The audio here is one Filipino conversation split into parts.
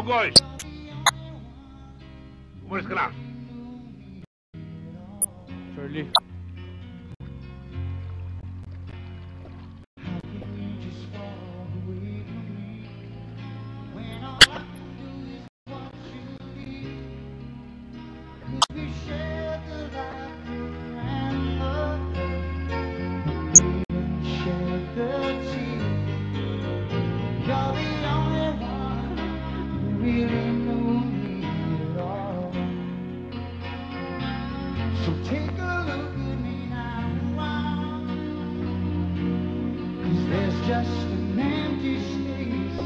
Ogoy! Umalis ka. Charlie. So take a look at me now. Cause there's just an empty space.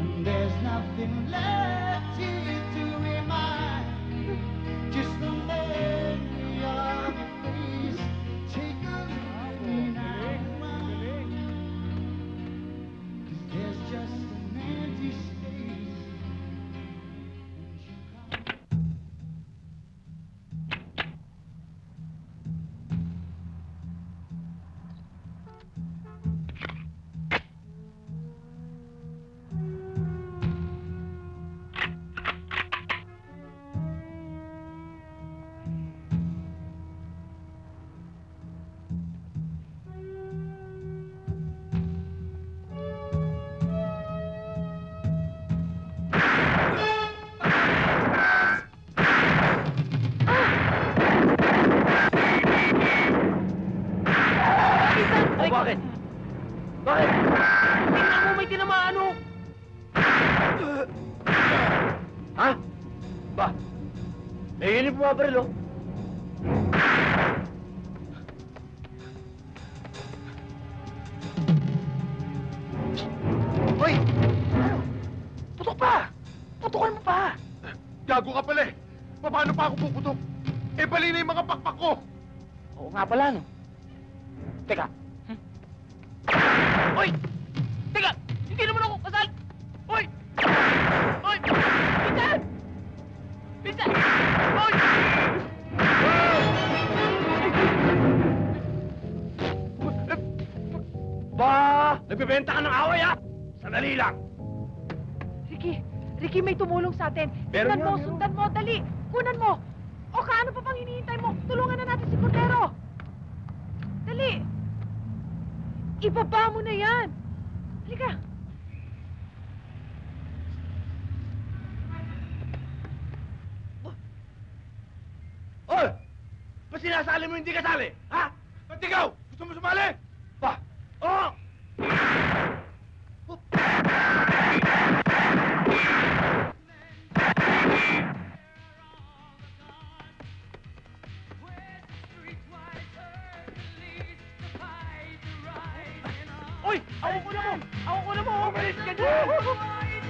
And there's nothing left bakit? Bakit? Tingnan mo, may tinamaan. Ha? Ba? Eh, yun yung bumabaril oh. Hoy! Putok pa! Putukan mo pa! Gago ka pala eh. Paano pa ako puputok? Eh, bali na yung mga pakpak ko. Oo nga pala, no? Teka. Hoy! Teka! Hindi naman ako kasal! Hoy! Hoy! Pinsan! Pinsan! Hoy! Ba! Nagbebenta ka ng away, ha? Sandali lang. Ricky, Ricky, may tumulong sa atin. Meron mo, yan, meron. sundan mo, dali. Kunan mo. O kaano pa pang hinihintay mo? Tulungan na natin si Cordero. Dali. Ibaba mo na yan. Halika. Oy! Ba't sinasali mo hindi kasali? Ha? Ba't ikaw? Gusto mo sumali? Hoy! Ako ko na mo! Ako ko na mo! Umalis ka dyan!